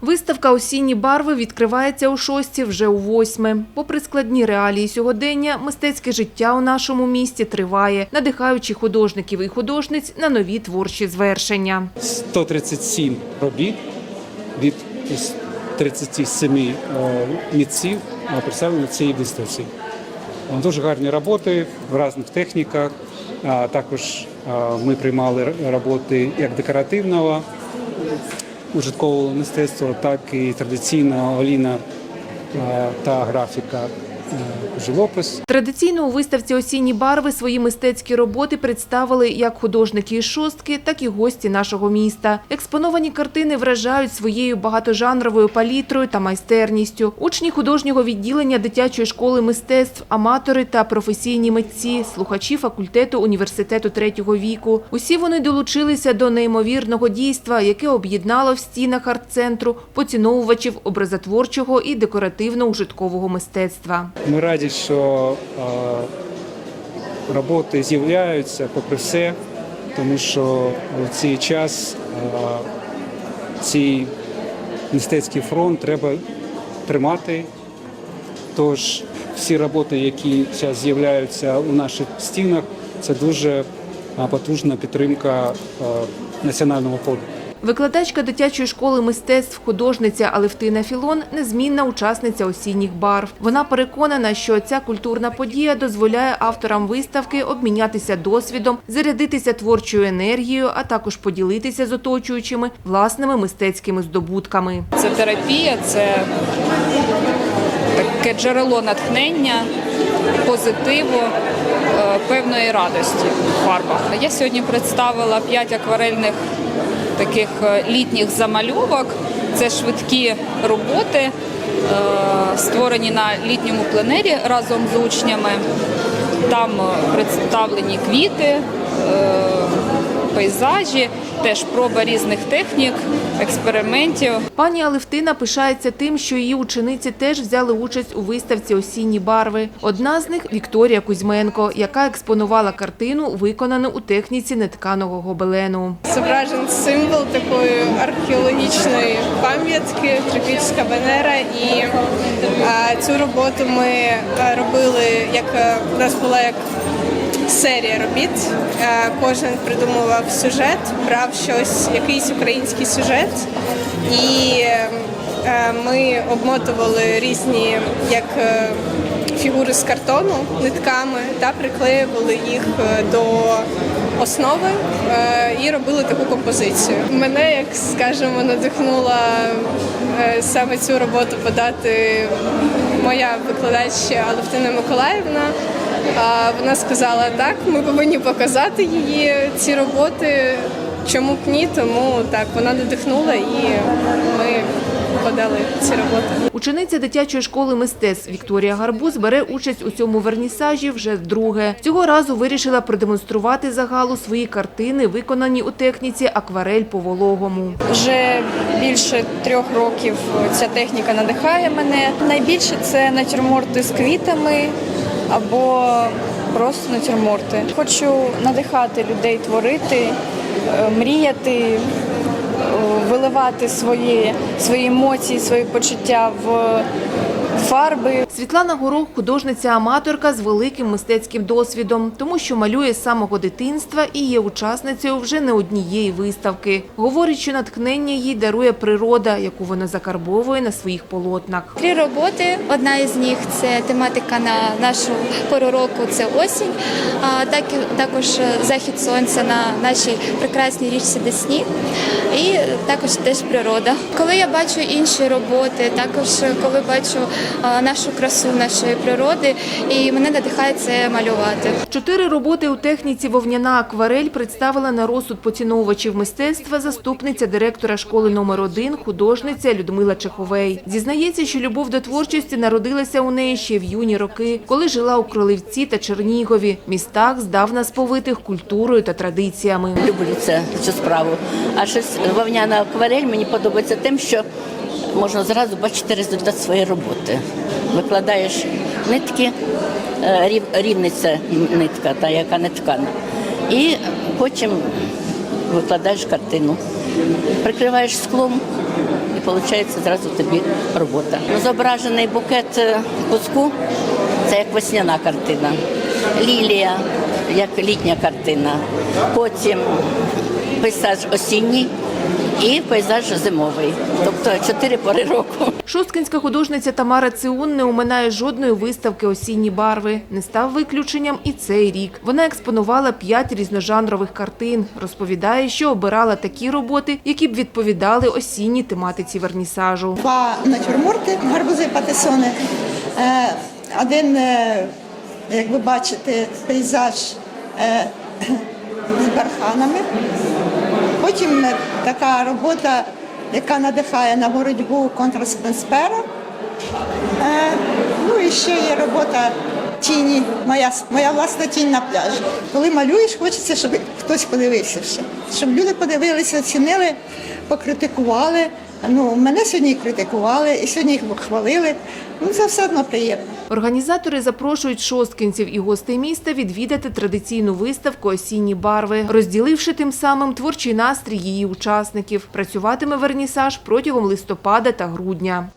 Виставка «Осінні барви» відкривається у шості вже у восьме. Попри складні реалії сьогодення, мистецьке життя у нашому місті триває, надихаючи художників і художниць на нові творчі звершення. 137 робіт від 37 е, митців е, представлені на цій виставці. Е, Дуже гарні роботи в різних техніках. Також ми приймали роботи як декоративного ужиткового мистецтва, так і традиційна олійна е, та графіка живопис. Традиційно у виставці «Осінні барви» свої мистецькі роботи представили як художники із шостки, так і гості нашого міста. Експоновані картини вражають своєю багатожанровою палітрою та майстерністю. Учні художнього відділення дитячої школи мистецтв, аматори та професійні митці, слухачі факультету університету третього віку. Усі вони долучилися до неймовірного дійства, яке об'єднало в стінах арт-центру поціновувачів образотворчого і декоративно-ужиткового мистецтва. Ми раді, що роботи з'являються попри все, тому що в цей час цей мистецький фронт треба тримати. Тож всі роботи, які зараз з'являються у наших стінах, це дуже потужна підтримка національного коду. Викладачка дитячої школи мистецтв, художниця Алевтина Філон – незмінна учасниця осінніх барв. Вона переконана, що ця культурна подія дозволяє авторам виставки обмінятися досвідом, зарядитися творчою енергією, а також поділитися з оточуючими власними мистецькими здобутками. Це терапія, це таке джерело натхнення, позитиву, е, певної радості в фарбах. Я сьогодні представила п'ять акварельних таких е, літніх замальовок. Це швидкі роботи, е, створені на літньому пленері разом з учнями. Там е, представлені квіти, пейзажі, теж проба різних технік, експериментів. Пані Алевтина пишається тим, що її учениці теж взяли участь у виставці «Осінні барви». Одна з них – Вікторія Кузьменко, яка експонувала картину, виконану у техніці нетканого гобелену. Зображен символ такої археологічної пам'ятки Трипільська Венера. І цю роботу ми робили як у нас була як серія робіт. Е, кожен придумував сюжет, брав щось, якийсь український сюжет, і е, ми обмотували різні як. е, Фігури з картону нитками та приклеювали їх до основи і робили таку композицію. Мене, як скажемо, надихнула саме цю роботу подати моя викладач Алевтина Миколаївна. А Вона сказала, так, ми повинні показати її ці роботи. Чому б ні? Тому так вона надихнула і ми подали ці роботи. Учениця дитячої школи мистецтв Вікторія Гарбуз бере участь у цьому вернісажі вже вдруге. Цього разу вирішила продемонструвати загалу свої картини, виконані у техніці акварель по вологому. Вже більше трьох років ця техніка надихає мене. Найбільше це натюрморти з квітами або просто натюрморти. Хочу надихати людей творити, е, мріяти, е, виливати свої, свої емоції, свої почуття в фарби. Світлана Горох – художниця-аматорка з великим мистецьким досвідом, тому що малює з самого дитинства і є учасницею вже не однієї виставки. Говорить, що натхнення їй дарує природа, яку вона закарбовує на своїх полотнах. Три роботи. Одна із них це тематика на нашу пору року це осінь, а так також захід сонця на нашій прекрасній річці Десні, і також теж природа. Коли я бачу інші роботи, також коли бачу нашу красу нашої природи, і мене надихає це малювати. Чотири роботи у техніці «Вовняна акварель» представила на розсуд поціновувачів мистецтва заступниця директора школи номер 1 художниця Людмила Чеховей. Зізнається, що любов до творчості народилася у неї ще в юні роки, коли жила у Кролівці та Чернігові, містах, здавна сповитих культурою та традиціями. люблю це, цю справу. А щось вовняна акварель мені подобається тим, що можна зразу бачити результат своєї роботи. Викладаєш нитки, е, рів, рівниця нитка, та яка не ткана. І потім викладаєш картину. Прикриваєш склом і виходить зразу тобі робота. Ну, Зображений букет е, пуску це як весняна картина. Лілія, як літня картина. Потім пейзаж осінній і пейзаж зимовий. Тобто чотири пори року. Шосткинська художниця Тамара Циун не оминає жодної виставки «Осінні барви». Не став виключенням і цей рік. Вона експонувала п'ять різножанрових картин. Розповідає, що обирала такі роботи, які б відповідали осінній тематиці вернісажу. два натюрморти, гарбузи патисони. Е, Один, е, як ви бачите, пейзаж е, з барханами. Потім е, така робота, яка надихає на боротьбу контра Спенспера. Е, Ну і ще є робота тіні, моя, моя власна тінь на пляжі. Коли малюєш, хочеться, щоб хтось подивився ще. Щоб люди подивилися, оцінили, покритикували. Ну, мене сьогодні критикували, і сьогодні їх хвалили. Ну, це все одно приємно. Організатори запрошують шосткинців і гостей міста відвідати традиційну виставку «Осінні барви», розділивши тим самим творчий настрій її учасників. Працюватиме вернісаж протягом листопада та грудня.